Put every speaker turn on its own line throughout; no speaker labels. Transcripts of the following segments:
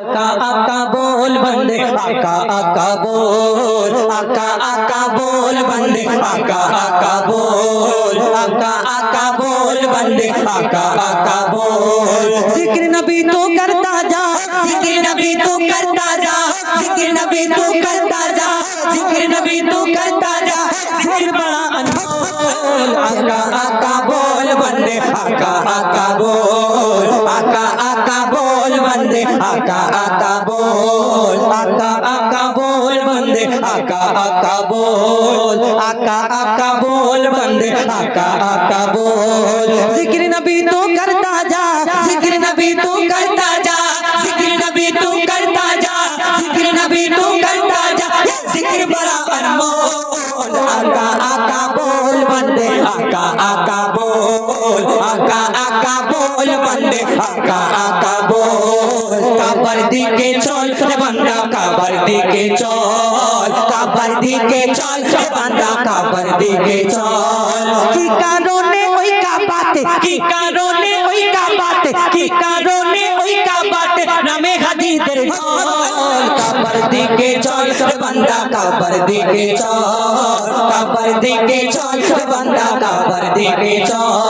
आका आका बोल बंदे, आका आका बोल, आका आका बोल बंदे, आका आका बोल, आका आका बोल बंदे, आका आका बोल। ज़िक्र नबी तू करता जा, ज़िक्र नबी तू करता जा, ज़िक्र नबी तू करता जा, ज़िक्र नबी तू करता जा, ज़िक्र बड़ा अनमोल। आका आका बोल बंदे, आका आका बोल, आका आका आका बोल आका आका बोल बंदे आका आका बोल आका आका बोल बंदे आका आका बोल ज़िक्र नबी तो करता जा ज़िक्र नबी तो करता जा ज़िक्र नबी तो करता जा ज़िक्र नबी तो करता जा ज़िक्र बड़ा अनमोल आका आका बोल बंदे आका आका बोल आका आका बोल बंदे आका आका बोल দিকে চল রে বান্দা কাবার দিকে চল কাবার দিকে চল রে বান্দা কাবার দিকে চল। কি কারণে ওই কাবাতে কি কারণে ওই কাবাতে কি কারণে ওই কাবাতে নামে হাজিদের ঢল। কাবার দিকে চল রে বান্দা কাবার দিকে চল কাবার দিকে চল রে বান্দা কাবার দিকে চল।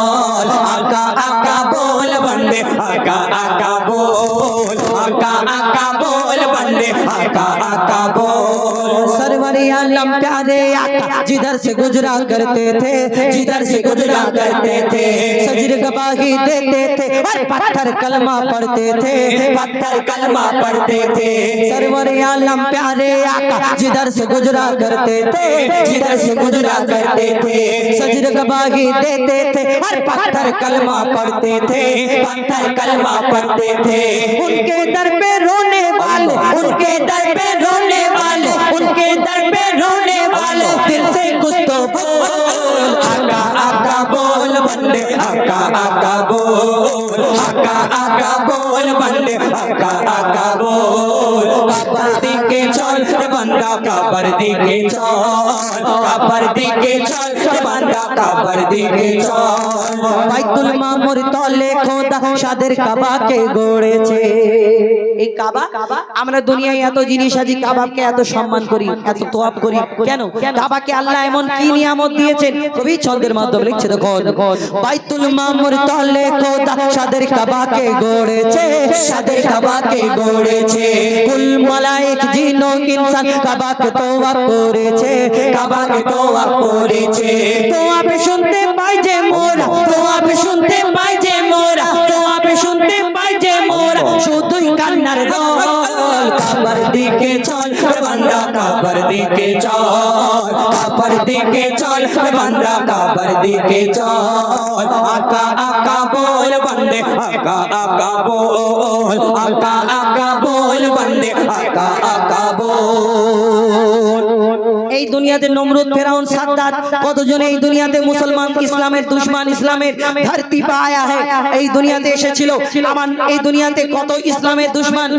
आलम प्यारे आका जिधर से गुजरा करते थे जिधर से गुजरा करते थे। सजर गवाही देते थे और पत्थर कलमा पढ़ते थे पत्थर कलमा पढ़ते थे। सरवर आलम प्यारे आका जिधर से गुजरा करते थे जिधर से गुजरा करते थे। सजर गवाही देते थे और पत्थर कलमा पढ़ते थे पत्थर कलमा पढ़ते थे। उनके दर पे रोने वाले उनके दर पे रोने वाले उनके दर पे रोने वाले दिल से চল দিকে দিকে দিকে বাইতুল মামুর তলে খোদা সাদের কাবাকে গড়েছে। এই কাবা, আমরা দুনিয়ায় এত জিনিস আজি কাবাকে এত সম্মান করি, এত তোয়াব করি। কেন? কাবাকে আল্লাহ এমন কি নিয়ামত দিয়েছেন? কবি ছন্দের মাধ্যমে লিখছে, দেখুন। বাইতুল মামুর তলে খোদা সাদের কাবাকে গড়েছে, সাদের কাবাকে গড়েছে। কুল মালায়েক জিনো ইনসান কাবাকে তোয়াব করেছে কাবাকে তোয়াব করেছে। তোয়াব শুনতে পাই যে মোরা তোয়াব শুনতে পাই যে মোরা তোয়াব শুনতে পাই যে মোরা। শুধুই কান্নার দল কাবার দিকে চল বান্দা কাবার দিকে চল কাবার দিকে চল বান্দা কাবার দিকে চল। আকা আকা বল বন্দে আকা আকা বল আকা আকা বল বন্দে আকা আকা এই দুনিয়াতে নমরুদ, ফেরাউন, সাদ্দাত, কতজন এই দুনিয়াতে মুসলমান, ইসলামের দুশমন, ইসলামের ধরতি পে আয়া है এই দুনিয়াতে এসেছিল আমার এই দুনিয়াতে কত ইসলামের দুশমন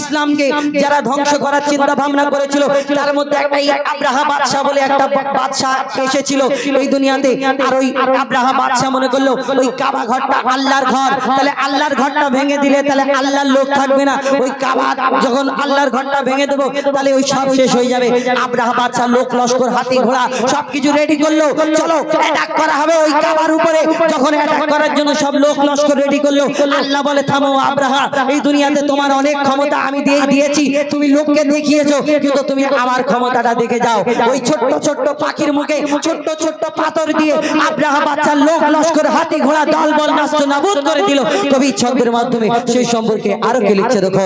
ইসলামকে যারা ধ্বংস করার চিন্তা ভাবনা করেছিল, তার মধ্যে একটা আব্রাহা বাদশাহ বলে একটা বাদশাহ এসেছিল। এই দুনিয়াতে আর ওই আব্রাহা বাদশাহ মনে করল, ওই কাবা ঘরটা আল্লাহর ঘর, তাহলে আল্লাহর ঘরটা ভেঙে দিলে তাহলে আল্লাহর লোক থাকবে না। ওই কাবা যখন আল্লাহর ঘরটা ভেঙে দেবো, তাহলে ওই সব শেষ হয়ে যাবে। আব্রাহা বাদশাহ লোক লস্কর, হাতি ঘোড়া, সবকিছু রেডি করল। চলো অ্যাটাক করা হবে ওই কাবার উপরে। যখন অ্যাটাক করার জন্য সব লোক লস্কর রেডি করল, আল্লাহ বলে, থামো আব্রাহা, এই দুনিয়াতে তোমার অনেক ক্ষমতা আমি দিয়ে দিয়েছি। তুমি লোককে দেখিয়েছো, কিন্তু তুমি আমার ক্ষমতাটা দেখে যাও। ওই ছোট্ট ছোট্ট পাখির মুখে, ছোট্ট ছোট্ট পাথর দিয়ে আব্রাহা বাচ্চার লোক লস্কর, হাতি ঘোড়া, দল বল, নাস্ত, নাবুদ করে দিল। কবি ছন্দের মাধ্যমে সেই সম্পর্কে আরও কে লিখছে দেখো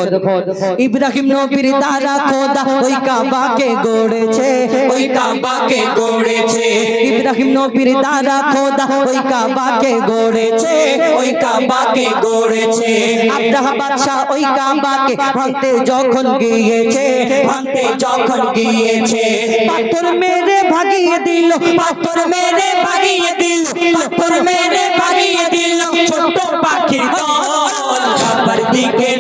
ইব্রাহিম নবীর দ্বারা খোদা ওই কাবাকে গড়েছে। ওই কাবাকে গড়েছে। ইব্রাহিম নবীর দ্বারা খোদা ওই কাবাকে গড়েছে। ওই কাবাকে গড়েছে। আব্রাহা বাদশাহ ওই কাবাকে ভাঙতে যখন গিয়েছে ভাঙতে যখন গিয়েছে। পাথর মেরে ভাগিয়ে দিল পাথর মেরে ভাগিয়ে দিল পাথর মেরে ভাগিয়ে দিল। ছোট পাখির দল কাবার দিকে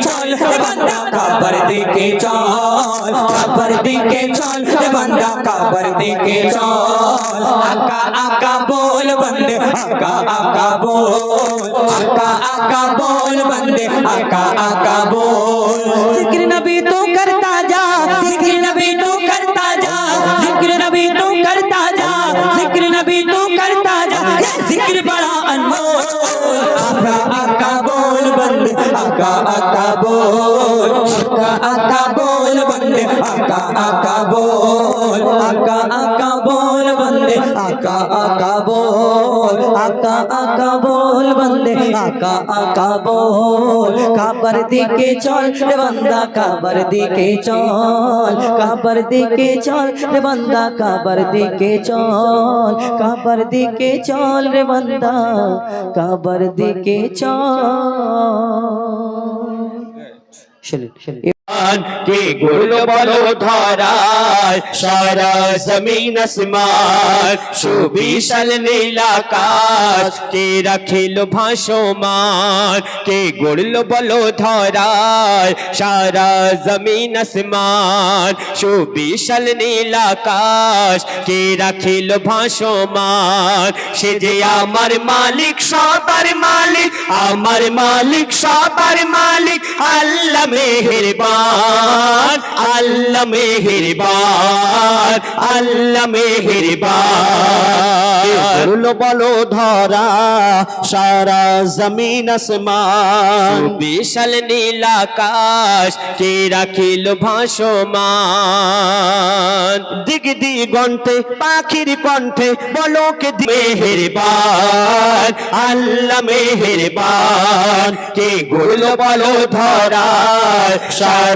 बंदा काबर दे के चौल, काबर दे के चौल बंदा काबर दे के चौल। आका आका बोल बंदे, आका आका बोल, आका आका बोल बंदे, आका आका बोल। ज़िक्र नबी तो कर আকা বোল আকা বোল বন্দে আকা আকা বোল आका आका बोल आका आका बोल बंदे आका आका बोल काबर দিকে চল রে বান্দা কাবার দিকে চল কাবার দিকে চল রে বান্দা কাবার দিকে চল কাবার দিকে চল রে বান্দা কাবার দিকে চল চলে আসমান
কে গুল বলো ধরায়, সারা জমিন আসমান, সুবিশাল নীলাকাশ কে রাখিল ভাসমান, কে গুল বলো ধরায়, সারা জমিন আসমান, সুবিশাল নীলাকাশ কে রাখিল ভাসমান, সে যে আমার মালিক, সবার মালিক, আমার মালিক, সবার মালিক, আল্লাহ মেহেরবান। আল্লাহ মেহেরবান আল্লাহ মেহেরবান।
বলো বলো ধরা সারা জমিন আসমান।
বিশাল নীল আকাশ কে রাখিল ভাসমান?
দিগ দিগন্তে পাখির কণ্ঠে বলো কে
মেহেরবান আল্লাহ মেহেরবান। কে গুল বলো ধরা সারা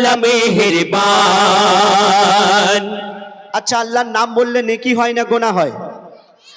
আল্লাহ মেহেরবান।
আচ্ছা আল্লাহর নাম বললে নেকি হয় না গোনা হয়?